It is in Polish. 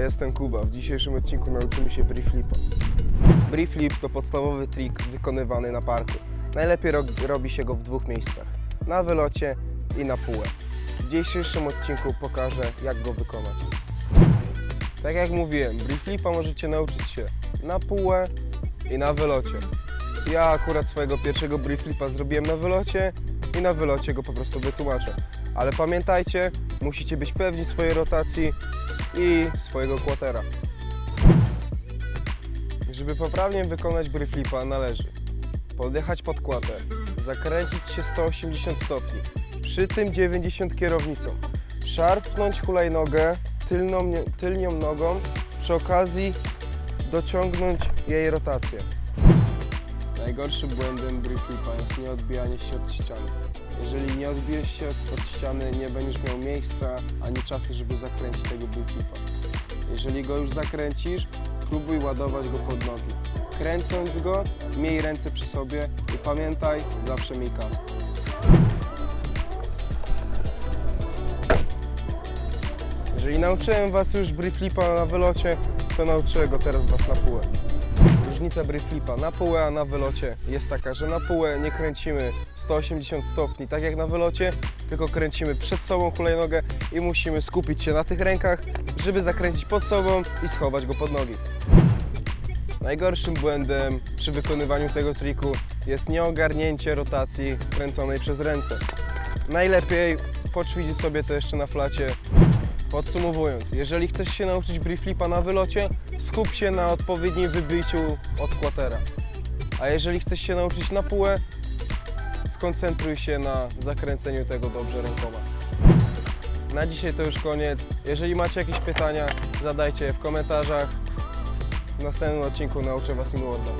jestem Kuba. W dzisiejszym odcinku nauczymy się brief flipa. Brief flip to podstawowy trik wykonywany na parku. Najlepiej ro robi się go w dwóch miejscach. Na wylocie i na półę. W dzisiejszym odcinku pokażę jak go wykonać. Tak jak mówiłem, brief flipa możecie nauczyć się na półę i na wylocie. Ja akurat swojego pierwszego brief flipa zrobiłem na wylocie i na wylocie go po prostu wytłumaczę. Ale pamiętajcie, musicie być pewni swojej rotacji i swojego kłotera. Żeby poprawnie wykonać brief flipa należy podjechać pod kłater, zakręcić się 180 stopni, przy tym 90 kierownicą, szarpnąć hulajnogę tylną, tylnią nogą, przy okazji dociągnąć jej rotację. Najgorszym błędem brief flipa jest nieodbijanie się od ściany. Jeżeli nie odbijesz się od ściany, nie będziesz miał miejsca ani czasu, żeby zakręcić tego brief flipa. Jeżeli go już zakręcisz, próbuj ładować go pod nogi. Kręcąc go, miej ręce przy sobie i pamiętaj, zawsze miej kask. Jeżeli nauczyłem Was już brief flipa na wylocie, to nauczę go teraz Was na półę. Różnica brief flipa na półę, a na wylocie jest taka, że na półę nie kręcimy 180 stopni, tak jak na wylocie, tylko kręcimy przed sobą hulajnogę i musimy skupić się na tych rękach, żeby zakręcić pod sobą i schować go pod nogi. Najgorszym błędem przy wykonywaniu tego triku jest nieogarnięcie rotacji kręconej przez ręce. Najlepiej poćwiczyć sobie to jeszcze na flacie. Podsumowując, jeżeli chcesz się nauczyć brief flipa na wylocie, skup się na odpowiednim wybiciu od kłatera. A jeżeli chcesz się nauczyć na półę, skoncentruj się na zakręceniu tego dobrze rękoma. Na dzisiaj to już koniec. Jeżeli macie jakieś pytania, zadajcie je w komentarzach. W następnym odcinku nauczę Was inworda.